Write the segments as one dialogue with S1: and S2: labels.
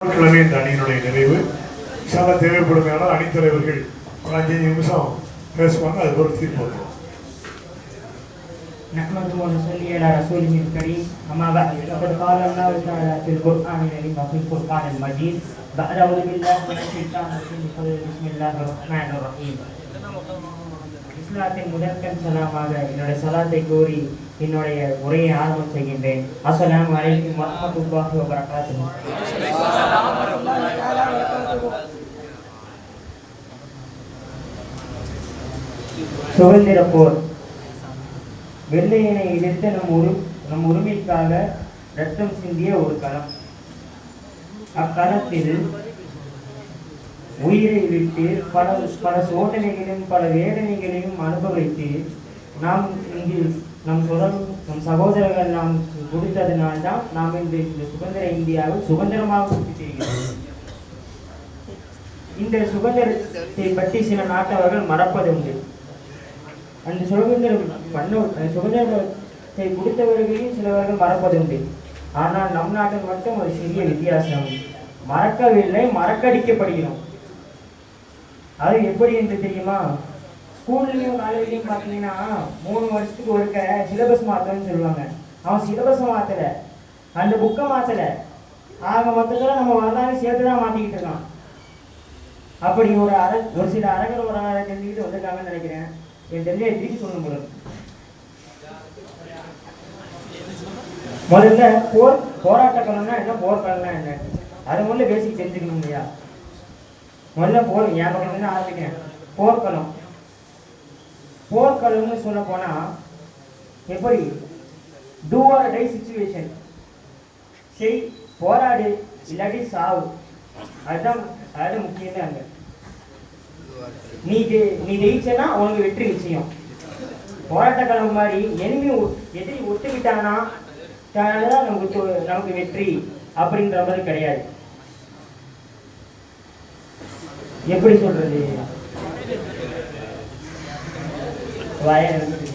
S1: கிழமை இந்த அணியினுடைய நிறைவு சால தேவைப்படுமையான அணித்தலைவர்கள் ஒரு அஞ்சு நிமிஷம் பேசுவாங்க அது ஒரு தீர்ப்பு வந்துடும்
S2: نحمده ونصلي على رسوله الكريم أما بعد فقد قال الله تعالى في القرآن الكريم وفي القرآن المجيد بعد أعوذ بالله من الشيطان الرجيم بسم الله الرحمن الرحيم இஸ்லாத்தின் முதற்கண் சலாமாக என்னுடைய சலாத்தை கூறி என்னுடைய உரையை ஆரம்பம் செய்கின்றேன். அஸ்ஸலாமு அலைக்கும் வரஹ்மத்துல்லாஹி வபரகாத்துஹு. சுதந்திர போர். வெள்ளையனை எதிர்த்து நம் உரு நம் உரிமைக்காக ரத்தம் சிந்திய ஒரு களம். அக்களத்தில் உயிரை விட்டு பல பல சோதனைகளையும் பல வேதனைகளையும் அனுபவித்து நாம் இங்கு நம் சுதம் நம் சகோதரர்கள் நாம் கொடுத்ததினால்தான் நாம் இந்த இந்த சுதந்திர இந்தியாவை சுதந்திரமாக இருக்கிறோம் இந்த சுதந்திரத்தை பற்றி சில நாட்டவர்கள் மறப்பதுண்டு. அந்த சுதந்திரம் பண்ண அந்த சுதந்திரத்தை கொடுத்தவர்களையும் சிலவர்கள் மறப்பதுண்டு. ஆனால் நம் நாட்டில் மட்டும் ஒரு சிறிய வித்தியாசம். மறக்கவில்லை மறக்கடிக்கப்படுகிறோம். அது எப்படி என்று தெரியுமா? ஸ்கூல்லையும் காலேஜ்லையும் பார்த்தீங்கன்னா மூணு வருஷத்துக்கு ஒருக்க சிலபஸ் மாற்றணும்னு சொல்லுவாங்க. அவன் சிலபஸை மாற்றல அந்த புக்கை மாற்றல ஆக மொத்தத்தில் நம்ம வரலாறு சேர்த்து தான் மாற்றிக்கிட்டு இருக்கான். அப்படி ஒரு அர ஒரு சில அரகர் ஒரு அரை தெரிஞ்சுக்கிட்டு வந்திருக்காங்கன்னு நினைக்கிறேன். என் தெரிஞ்ச திருப்பி சொல்லணும் போல முதல்ல போர் போராட்ட களம்னா என்ன? போர்க்களம்னா என்ன? அது முதல்ல பேசிக் தெரிஞ்சுக்கணும் இல்லையா? முதல்ல போர் ஞாபகம் ஆரம்பிக்கிறேன். போர்க்களம். போர்க்களம்னு சொல்ல போனால் எப்படி? டூ ஆர் டை சுச்சுவேஷன் செய் போராடு இல்லாட்டி சாவு. அதுதான் அதுதான் முக்கியமே அங்கே. நீ நீ ஜெயிச்சனா உனக்கு வெற்றி நிச்சயம். போராட்ட களம் மாதிரி எனிமி ஒ- எதிரி விட்டானா தான் நமக்கு நமக்கு வெற்றி அப்படின்ற மாதிரி கிடையாது. எப்படி சொல்றது? வாய எனக்கு தெரியும்.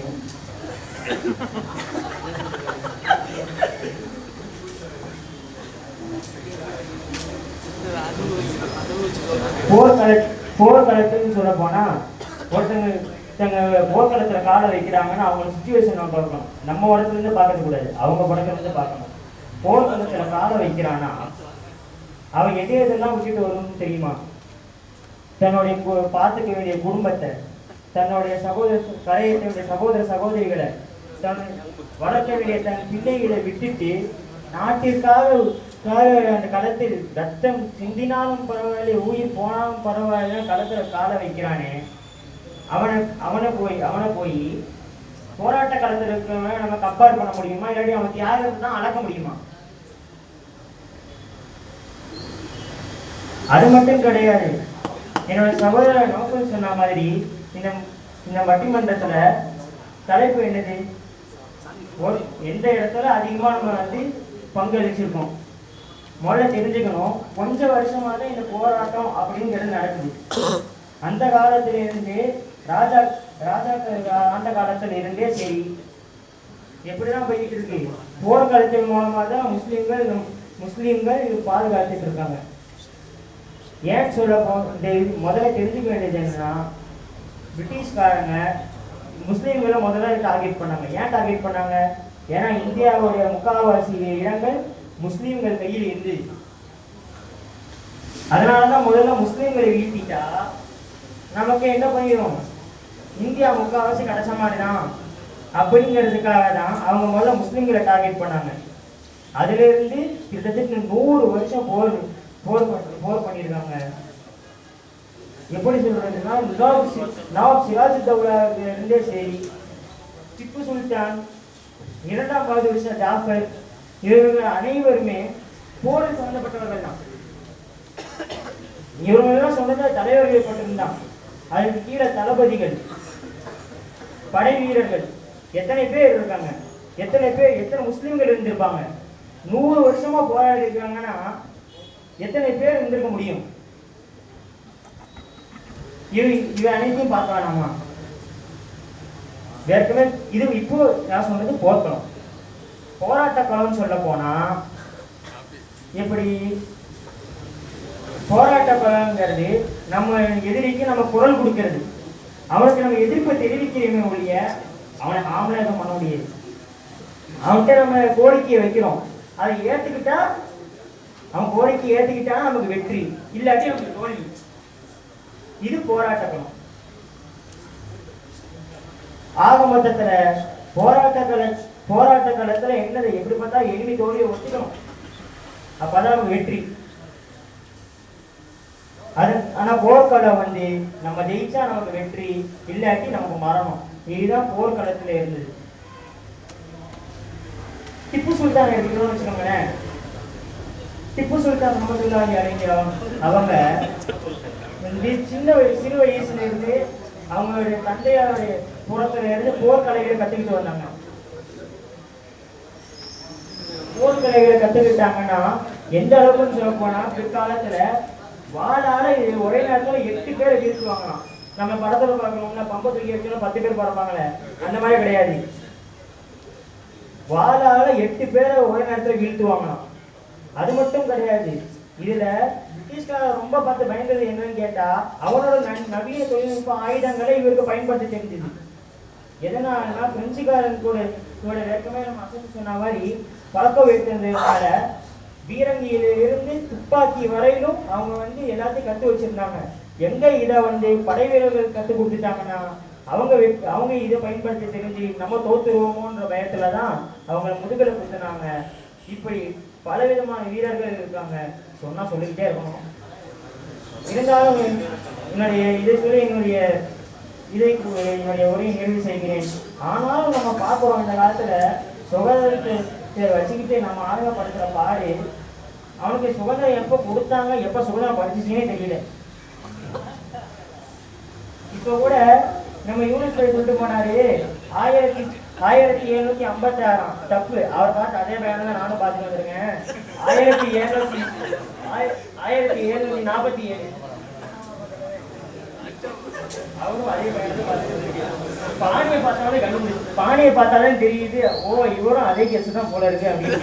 S2: போர்க்கள போர்க்களத்துன்னு சொல்ல போனா ஒருத்தங்க தங்க போர்க்களத்துல காலை வைக்கிறாங்கன்னா அவங்க சுச்சுவேஷன் நம்ம பார்க்கணும். நம்ம இடத்துல இருந்து பார்க்கறது கூடாது. அவங்க படத்துல இருந்து பார்க்கணும். போர்க்களத்துல காலை வைக்கிறானா அவன் எது எதெல்லாம் விட்டுட்டு வரணும்னு தெரியுமா? தன்னுடைய பார்த்துக்க வேண்டிய குடும்பத்தை தன்னுடைய சகோதர கரையத்தினுடைய சகோதர சகோதரிகளை தன் வளர்க்க வேண்டிய தன் பிள்ளைகளை விட்டுட்டு நாட்டிற்காக அந்த களத்தில் ரத்தம் சிந்தினாலும் பரவாயில்லை உயிர் போனாலும் பரவாயில்ல களத்துல காலை வைக்கிறானே. அவனை அவனை போய் அவனை போய் போராட்ட களத்தில் இருக்கிறவன நம்ம கம்பேர் பண்ண முடியுமா? இல்லாட்டி அவன் தியாகத்தை தான் அளக்க முடியுமா? அது மட்டும் கிடையாது. என்னோட சகோதரர் நோக்கம் சொன்ன மாதிரி இந்த இந்த வட்டிமன்றத்தில் தலைப்பு என்னது? எந்த இடத்துல அதிகமாக நம்ம வந்து பங்களிச்சிருக்கோம்? முதல்ல தெரிஞ்சுக்கணும் கொஞ்சம் வருஷமாக தான் இந்த போராட்டம் அப்படிங்கிறது நடக்குது. அந்த காலத்திலிருந்து ராஜா ராஜாக்கள் ஆண்ட காலத்தில் இருந்தே சரி எப்படிதான் போய்கிட்டு இருக்கு? காலத்தின் மூலமாக தான் முஸ்லீம்கள் முஸ்லீம்கள் இது பாதுகாத்துட்டு இருக்காங்க. ஏன் சொல்ல முதல்ல தெரிஞ்சுக்க வேண்டியது என்னன்னா பிரிட்டிஷ்காரங்க முஸ்லீம்களை முதல்ல டார்கெட் பண்ணாங்க. ஏன் டார்கெட் பண்ணாங்க? ஏன்னா இந்தியாவுடைய முக்கால்வாசி இடங்கள் முஸ்லீம்கள் கையில் இருந்து. அதனாலதான் முதல்ல முஸ்லீம்களை வீழ்த்திட்டா நமக்கு என்ன பண்ணிடும் இந்தியா முக்கால்வாசி கடைச மாதிரிதான் அப்படிங்கிறதுக்காக தான் அவங்க முதல்ல முஸ்லீம்களை டார்கெட் பண்ணாங்க. அதுல இருந்து கிட்டத்தட்ட நூறு வருஷம் போர் போர் பண்ணி போர் பண்ணியிருக்காங்க எப்படி சொல்றதுன்னா நவாப் சி- சிராஜ் இருந்தே சரி திப்பு சுல்தான் இரண்டாம் பகதூர் ஷா ஜாஃபர் இவர்கள் அனைவருமே போரில் சம்பந்தப்பட்டவர்கள் தான். இவர்களெல்லாம் சொன்னது தலைவர்கள் மட்டும்தான் அதற்கு கீழே தளபதிகள் படை வீரர்கள் எத்தனை பேர் இருக்காங்க? எத்தனை பேர் எத்தனை முஸ்லீம்கள் இருந்திருப்பாங்க? நூறு வருஷமா போராடி இருக்காங்கன்னா எத்தனை பேர் இருந்திருக்க முடியும்? இவை இவ அனைத்தையும் பார்க்க வேணாமா ஏற்கனவே இது இப்போ நான் சொன்னது போர்க்களம். போராட்ட களம்னு சொல்ல போனா எப்படி? போராட்ட களம்ங்கிறது நம்ம எதிரிக்கு நம்ம குரல் கொடுக்கிறது. அவனுக்கு நம்ம எதிர்ப்பை தெரிவிக்கிறோமே ஒழிய அவனை ஆம்பளை பண்ண முடியாது. அவன்கிட்ட நம்ம கோரிக்கையை வைக்கிறோம். அதை ஏத்துக்கிட்டா அவன் கோரிக்கை ஏத்துக்கிட்டா நமக்கு வெற்றி. இல்லாட்டி நமக்கு தோல்வி. இது போராட்ட ஆக மொத்தத்துல போராட்ட கள போராட்ட காலத்தில் என்னது? எப்படி பார்த்தா எளிமை தோல்வியை ஒத்துக்கணும் அப்பதான் நமக்கு வெற்றி. அது ஆனா போர்க்களம் வந்து நம்ம ஜெயிச்சா நமக்கு வெற்றி இல்லாட்டி நமக்கு மரணம். இதுதான் போர்க்களத்துல இருந்தது. திப்பு சுல்தான் எடுத்துக்கணும்னு வச்சுக்கோங்களேன். திப்பு சுல்தான் ரஹமத்துல்லாஹி அலைஹி அவங்க சின்ன வயசு சிறு வயசுல இருந்து அவங்களுடைய தந்தையாருடைய புறத்துல இருந்து போர்க்கலைகளை கத்துக்கிட்டு வந்தாங்க. போர்க்கலைகளை கத்துக்கிட்டாங்கன்னா எந்த அளவுக்குன்னு சொல்ல போனா பிற்காலத்துல வாழால ஒரே நேரத்துல எட்டு பேரை வீழ்த்துவாங்களாம். நம்ம படத்துல பாக்கணும்னா பம்ப தூக்கி பத்து பேர் பறப்பாங்களே அந்த மாதிரி கிடையாது. வாழால எட்டு பேரை ஒரே நேரத்துல வீழ்த்துவாங்களாம். அது மட்டும் கிடையாது. இதுல பிரிட்டிஷ்கார ரொம்ப பார்த்து பயந்தது என்னன்னு கேட்டா அவனோட நவீன தொழில்நுட்ப ஆயுதங்களை இவருக்கு பயன்படுத்த தெரிஞ்சது. எதனாலனா பிரெஞ்சுக்காரன் கூட இவரோட வேக்கமே நம்ம அசத்து சொன்ன மாதிரி பழக்கம் வைத்திருந்ததுனால பீரங்கியிலிருந்து துப்பாக்கி வரையிலும் அவங்க வந்து எல்லாத்தையும் கத்து வச்சிருந்தாங்க. எங்க இதை வந்து படை வீரர்கள் கத்து கொடுத்துட்டாங்கன்னா அவங்க அவங்க இதை பயன்படுத்தி தெரிஞ்சு நம்ம தோத்துருவோமோன்ற பயத்துல தான் அவங்களை முதுகலை கொடுத்துனாங்க இப்படி பலவிதமான வீரர்கள் இருக்காங்க. சொன்னா சொல்லிக்கிட்டே இருக்கணும். இருந்தாலும் என்னுடைய இதை சொல்லி என்னுடைய இதை என்னுடைய உரையை நிறைவு செய்கிறேன். ஆனாலும் நம்ம பார்க்குறோம் இந்த காலத்துல சுகாதாரத்தை வச்சுக்கிட்டு நம்ம ஆரம்பப்படுத்துற பாடு அவனுக்கு சுகாதாரம் எப்போ கொடுத்தாங்க எப்போ சுகாதாரம் படிச்சுச்சுன்னே தெரியல. இப்போ கூட நம்ம யூனிஸ் சொல்லிட்டு போனாரு ஆயிரத்தி ஆயிரத்தி எழுநூத்தி ஐம்பத்தி ஆறாம் தப்பு. அவர் பார்த்து அதே பையன் தான் நானும் பார்த்துட்டு வந்திருக்கேன். ஆயிரத்தி எழுநூத்தி ஆயிரத்தி எழுநூத்தி நாற்பத்தி ஏழு. அவரும் அதே பையன் பார்த்துட்டு வந்திருக்கேன். பாணியை பார்த்தாலே கண்டுபிடிச்சு பாணியை பார்த்தாலே தெரியுது ஓ இவரும் அதே கேஸ் தான் போல இருக்கு அப்படின்னு.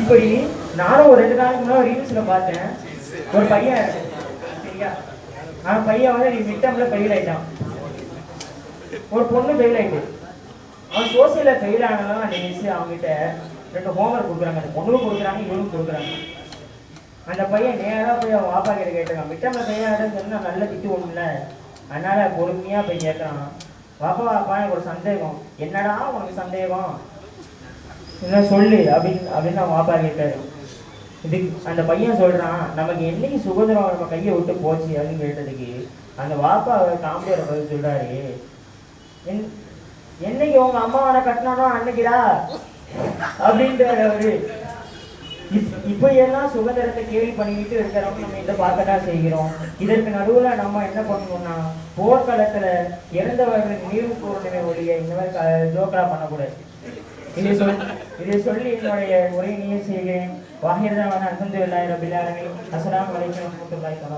S2: இப்படி நானும் ஒரு ரெண்டு நாளைக்கு முன்னாடி ரீல்ஸ்ல பார்த்தேன். ஒரு பையன் அவன் பையன் வந்து நீ மிட்டம்ல ஃபெயில் ஆயிட்டான். ஒரு பொண்ணு ஃபெயில் ஆயிட்டு. அவன் சோசியலில் ஃபெயில் ஆனாலும் அந்த மிஸ் அவங்ககிட்ட ரெண்டு ஹோம்ஒர்க் கொடுக்குறாங்க. அந்த பொண்ணுக்கும் கொடுக்குறாங்க இவனுக்கும் கொடுக்குறாங்க. அந்த பையன் நேராக போய் அவன் வாப்பா கிட்ட கேட்டான் மிட்டம்ல ஃபெயில் ஆகிட்டேன்னு நல்ல திட்டு ஒண்ணுல அதனால பொறுமையா போய் கேட்கறான். வாப்பா வாப்பா எனக்கு ஒரு சந்தேகம். என்னடா உனக்கு சந்தேகம்? என்ன சொல்லு அப்படின்னு அப்படின்னு அவன் வாப்பா கேட்டாரு. இது அந்த பையன் சொல்றான் நமக்கு என்னைக்கு சுதந்திரம் நம்ம கையை விட்டு போச்சு? அப்படின்னு கேட்டதுக்கு அந்த வாப்பா காமெடியோட பதில் சொல்றாரு "என்- என்னைக்கு உங்க அம்மாவனை கட்டினானோ அன்னைக்குடா? அப்படின்றாரு அவரு. இப்- இப்ப எல்லாம் சுதந்திரத்தை கேள்வி பண்ணிக்கிட்டு இருக்கிறவங்க நம்ம இதை பார்க்கதான் செய்கிறோம். இதற்கு நடுவுல நம்ம என்ன பண்ணணும்னா போர்க்களத்துல இறந்தவர்கள் நினைவு கூறணுமே ஒழிய இந்த மாதிரி க- ஜோக்கெல்லாம் பண்ணக்கூடாது. இதை சொல் இதை சொல்லி என்னுடைய உரையை செய்கிறேன். வாகிரதான் அலமதுல்லாஹி ரபில் ஆலமீன். அஸ்ஸலாமு அலைக்கும் வரஹ்மத்துல்லாஹி